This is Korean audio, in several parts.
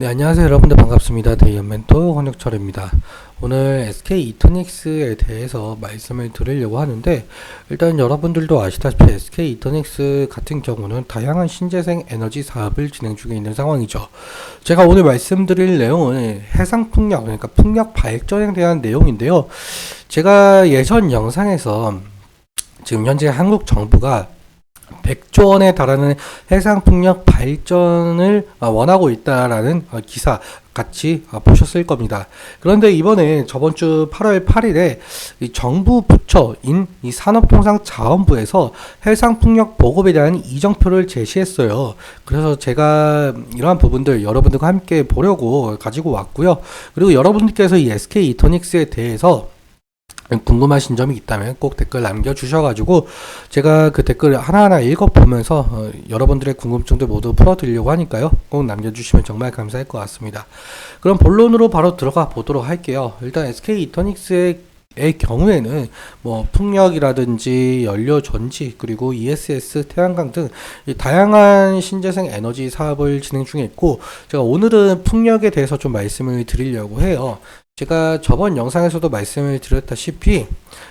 네, 안녕하세요. 여러분들 반갑습니다. 대이언 멘토 황혁철입니다. 오늘 SK 이터닉스에 대해서 말씀을 드리려고 하는데, 일단 여러분들도 아시다시피 SK 이터닉스 같은 경우는 다양한 신재생 에너지 사업을 진행 중에 있는 상황이죠. 제가 오늘 말씀드릴 내용은 해상 풍력, 그러니까 풍력 발전에 대한 내용인데요. 제가 예전 영상에서 지금 현재 한국 정부가 100조 원에 달하는 해상 풍력 발전을 어, 원하고 있다라는 어, 기사 같이 어, 보셨을 겁니다. 그런데 이번에 저번 주 8월 8일에 이 정부 부처인 이 산업통상자원부에서 해상 풍력 보급에 대한 이정표를 제시했어요. 그래서 제가 이러한 부분들 여러분들과 함께 보려고 가지고 왔고요. 그리고 여러분들께서 이 SK 이토닉스에 대해서 궁금하신 점이 있다면 꼭 댓글 남겨주셔가지고 제가 그 댓글 하나하나 읽어보면서 어, 여러분들의 궁금증들 모두 풀어드리려고 하니까요. 꼭 남겨주시면 정말 감사할 것 같습니다. 그럼 본론으로 바로 들어가 보도록 할게요. 일단 SK 이터닉스의 의 경우에는 뭐 풍력이라든지 연료 전지 그리고 ESS 태양광 등이 다양한 신재생 에너지 사업을 진행 중에 있고 제가 오늘은 풍력에 대해서 좀 말씀을 드리려고 해요. 제가 저번 영상에서도 말씀을 드렸다시피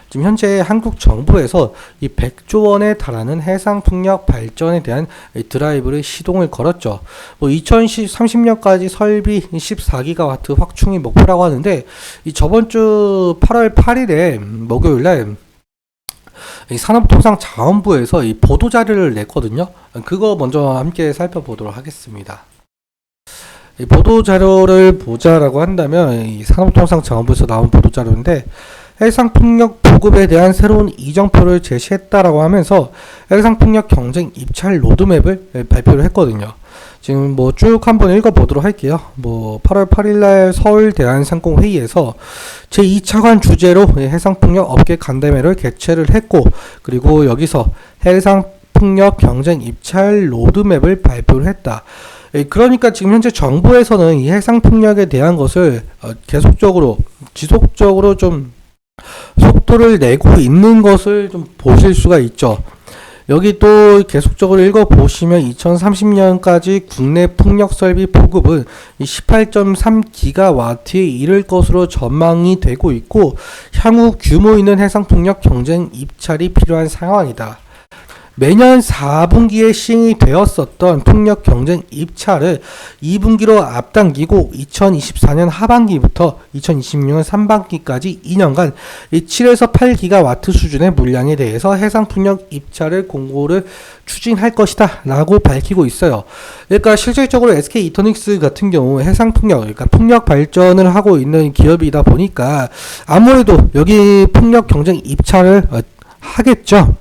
지금 현재 한국 정부에서 이 100조 원에 달하는 해상 풍력 발전에 대한 이 드라이브를 시동을 걸었죠. 뭐 2030년까지 설비 14기가와트 확충이 목표라고 하는데 이 저번 주 8월 8일에 목요일 날이 산업통상자원부에서 이 보도 자료를 냈거든요. 그거 먼저 함께 살펴보도록 하겠습니다. 이 보도 자료를 보자라고 한다면 이 산업통상자원부에서 나온 보도 자료인데 해상 풍력 보급에 대한 새로운 이정표를 제시했다라고 하면서 해상 풍력 경쟁 입찰 로드맵을 발표를 했거든요. 지금 뭐 쭉 한번 읽어보도록 할게요. 뭐 8월 8일날 서울 대한상공 회의에서 제2차관 주제로 해상풍력 업계 간담회를 개최를 했고 그리고 여기서 해상 풍력 경쟁 입찰 로드맵을 발표를 했다. 예, 그러니까 지금 현재 정부에서는 이 해상 풍력에 대한 것을 어, 계속적으로 지속적으로 좀 속도를 내고 있는 것을 좀 보실 수가 있죠. 여기 또 계속적으로 읽어보시면 2030년까지 국내 풍력 설비 보급은 18.3기가와트에 이를 것으로 전망이 되고 있고 향후 규모 있는 해상 풍력 경쟁 입찰이 필요한 상황이다. 매년 4분기에 시행이 되었었던 풍력 경쟁 입찰을 2분기로 앞당기고 2024년 하반기부터 2026년 3반기까지 2년간 7에서 8기가와트 수준의 물량에 대해서 해상 풍력 입찰을 공고를 추진할 것이다 라고 밝히고 있어요. 그러니까 실질적으로 SK 이터닉스 같은 경우 해상 풍력, 그러니까 풍력 발전을 하고 있는 기업이다 보니까 아무래도 여기 풍력 경쟁 입찰을 어, 하겠죠.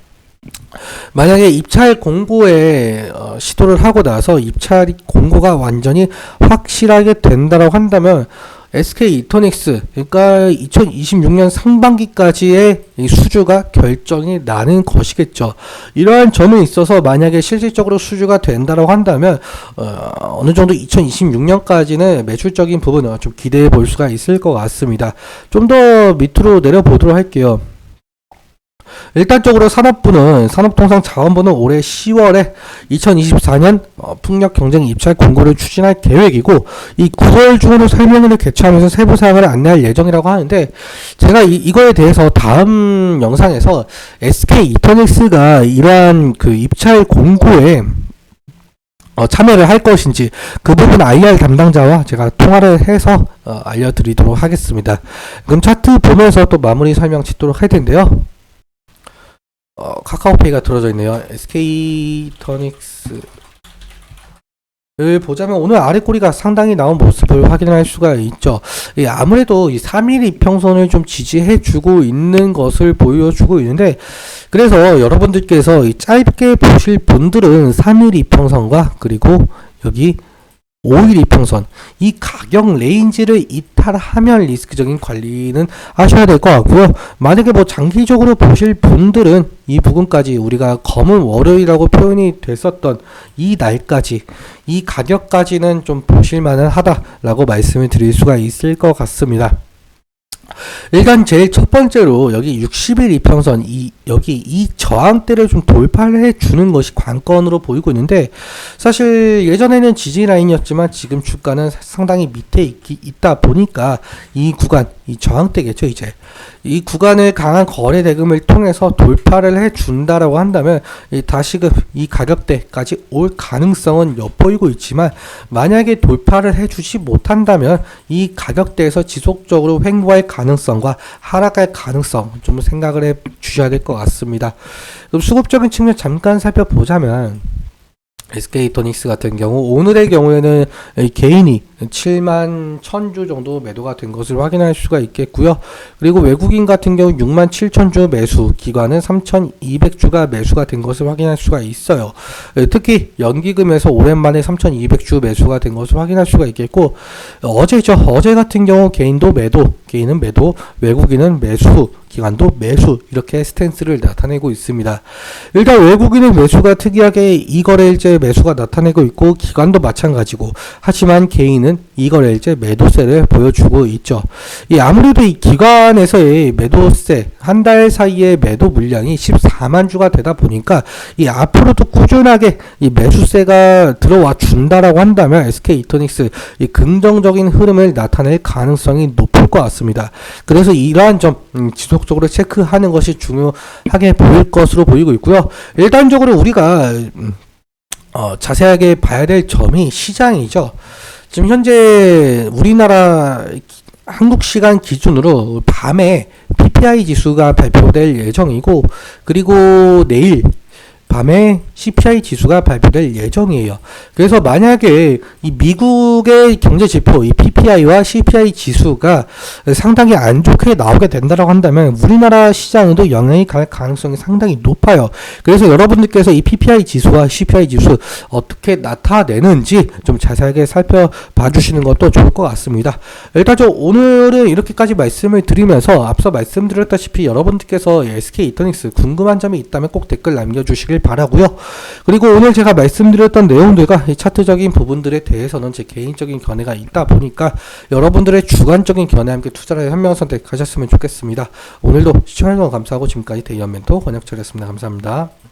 만약에 입찰 공고에 어, 시도를 하고 나서 입찰 공고가 완전히 확실하게 된다고 한다면 SK 이터닉스 그러니까 2026년 상반기까지의 수주가 결정이 나는 것이겠죠. 이러한 점에 있어서 만약에 실질적으로 수주가 된다고 한다면 어, 느 정도 2026년까지는 매출적인 부분을 좀 기대해 볼 수가 있을 것 같습니다. 좀 더 밑으로 내려 보도록 할게요. 일단적으로 산업부는 산업통상자원부는 올해 10월에 2024년 어, 풍력 경쟁 입찰 공고를 추진할 계획이고 이 9월 중으로 설명회를 개최하면서 세부 사항을 안내할 예정이라고 하는데 제가 이, 이거에 대해서 다음 영상에서 SK 이터닉스가 이러한 그 입찰 공고에 어, 참여를 할 것인지 그 부분 IR 담당자와 제가 통화를 해서 어, 알려드리도록 하겠습니다. 그럼 차트 보면서 또 마무리 설명 짓도록 할 텐데요. 어, 카카오페이가 들어져 있네요. SK 터닉스 를 보자면 오늘 아래 꼬리가 상당히 나온 모습을 확인할 수가 있죠. 예, 아무래도 이 3일 이평선을 좀 지지해주고 있는 것을 보여주고 있는데, 그래서 여러분들께서 이 짧게 보실 분들은 3일 이평선과 그리고 여기 5일 이평선 이 가격 레인지를 이탈하면 리스크적인 관리는 하셔야 될 것 같고요. 만약에 뭐 장기적으로 보실 분들은 이 부분까지 우리가 검은 월요일이라고 표현이 됐었던 이 날까지 이 가격까지는 좀 보실 만은 하다라고 말씀을 드릴 수가 있을 것 같습니다. 일단 제일 첫 번째로 여기 60일 이평선 이 여기 이 저항대를 좀 돌파를 해 주는 것이 관건으로 보이고 있는데 사실 예전에는 지지 라인이었지만 지금 주가는 상당히 밑에 있, 있다 보니까 이 구간 이 저항대겠죠 이제. 이 구간을 강한 거래 대금을 통해서 돌파를 해 준다라고 한다면 이 다시금 이 가격대까지 올 가능성은 엿보이고 있지만 만약에 돌파를 해 주지 못한다면 이 가격대에서 지속적으로 횡보할 가능성 과 하락할 가능성 좀 생각을 해 주셔야 될 것 같습니다. 그럼 수급적인 측면 잠깐 살펴보자면 SK토닉스 같은 경우 오늘의 경우에는 이 개인이 7만 1000주 정도 매도가 된 것을 확인할 수가 있겠고요. 그리고 외국인 같은 경우 6만 7000주 매수, 기관은 3200주가 매수가 된 것을 확인할 수가 있어요. 예, 특히 연기금에서 오랜만에 3200주 매수가 된 것을 확인할 수가 있겠고 어제죠. 어제 같은 경우 개인도 매도, 개인은 매도, 외국인은 매수, 기관도 매수 이렇게 스탠스를 나타내고 있습니다. 일단 외국인의 매수가 특이하게 이거래일제 매수가 나타내고 있고 기관도 마찬가지고 하지만 개인은 이거래일제 매도세를 보여주고 있죠. 이 아무래도 이 기관에서의 매도세 한 달 사이에 매도 물량이 14만 주가 되다 보니까 이 앞으로도 꾸준하게 이 매수세가 들어와 준다라고 한다면 SK 이토닉스 이 긍정적인 흐름을 나타낼 가능성이 높을 것 같습니다. 그래서 이러한 점 음, 지속적으로 체크하는 것이 중요하게 보일 것으로 보이고 있고요. 일단적으로 우리가 음, 어, 자세하게 봐야 될 점이 시장이죠. 지금 현재 우리나라 기- 한국 시간 기준으로 밤에 PPI 지수가 발표될 예정이고 그리고 내일 밤에 CPI 지수가 발표될 예정이에요. 그래서 만약에 이 미국의 경제 지표, 이 PPI와 CPI 지수가 상당히 안 좋게 나오게 된다라고 한다면 우리나라 시장에도 영향이 갈 가능성이 상당히 높아요. 그래서 여러분들께서 이 PPI 지수와 CPI 지수 어떻게 나타내는지 좀 자세하게 살펴봐 주시는 것도 좋을 것 같습니다. 일단 저 오늘은 이렇게까지 말씀을 드리면서 앞서 말씀드렸다시피 여러분들께서 SK 이터닉스 궁금한 점이 있다면 꼭 댓글 남겨주시길 바라고요. 그리고 오늘 제가 말씀드렸던 내용들과 이 차트적인 부분들에 대해서는 제 개인적인 견해가 있다 보니까 여러분들의 주관적인 견해와 함께 투자를 현명 선택하셨으면 좋겠습니다. 오늘도 시청해주셔서 감사하고 지금까지 대의원 멘토 권혁철이었습니다. 감사합니다.